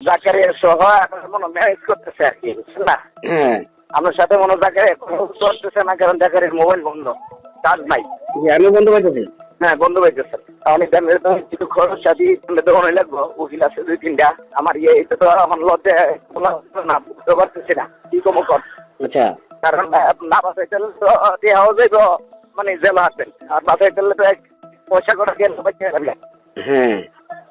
জাকারিয়া সহ এখন মনে ম্যানেজ করতেছে আর কি বুঝছেন না? হ্যাঁ। আমার সাথে মনে জাকারিয়া চলতেছে না কারণ জাকারিয়ার মোবাইল বন্ধ। চার্জ নাই। আমি বন্ধু পাইতেছি। হ্যাঁ বন্ধ গেছে অনেক দামের কিছু খরচ সাথে দোকানে লাগবো উকিল আছে দুই তিনটা। আমার ইয়ে এটা তো আমার লজ্জা না বুঝতে পারতেছি না কি কম কর। আচ্ছা। কারণ না বাসায় গেলে তো দেওয়া যাইব মানে জেলা আসবেন আর বাসায় গেলে তো এক পয়সা করে গেলে হ্যাঁ।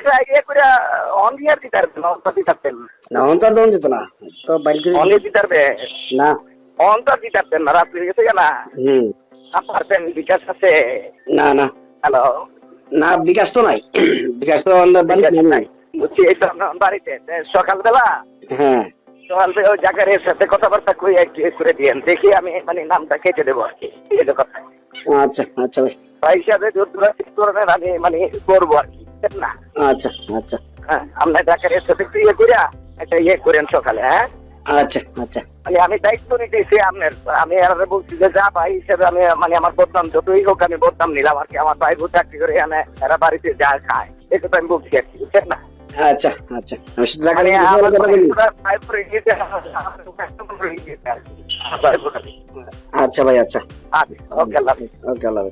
একটা ইয়ে করে অন ইয়ার দিতে পারবেন অন তো দিতে পারবেন। না অন্তর দন যেত না। তো বাইরে অন দিতে পারবে? না। অন দিতে পারবেন না রাত্রি গেছে না হুম। পারবেন বিকাশ আছে? না না। হ্যালো? না বিকাশ তো নাই। বিকাশ তো নাই। বুঝছি এই তো বাড়িতে। সকালবেলা? হ্যাঁ। সকালবেলা ওই জাকারের সাথে কথাবার্তা কই করে দিয়েন? দেখি আমি মানে নামটা কেটে দেবো আর কি। কথা। আচ্ছা আচ্ছা ভাই। হিসাবে আমি মানে করব আর কি। বুঝছেন না। আচ্ছা আচ্ছা। হ্যাঁ আপনার জাকারের সাথে ইয়ে করে একটা ইয়ে করেন সকালে হ্যাঁ? আচ্ছা আচ্ছা। মানে আমি দায়িত্ব নিতেছি আপনার আমি আর বলছি যে যা ভাই হিসেবে আমি মানে আমার বদনাম যতই হোক আমি বদনাম নিলাম আর কি। আমার ভাই বোন চাকরি করে এনে এরা বাড়িতে যা খায় এটা তো আমি বলছি আর কি বুঝছেন না? আচ্ছা আচ্ছা। আচ্ছা ভাই আচ্ছা। আচ্ছা ওকে আল্লাহ ওকে আল্লাহ।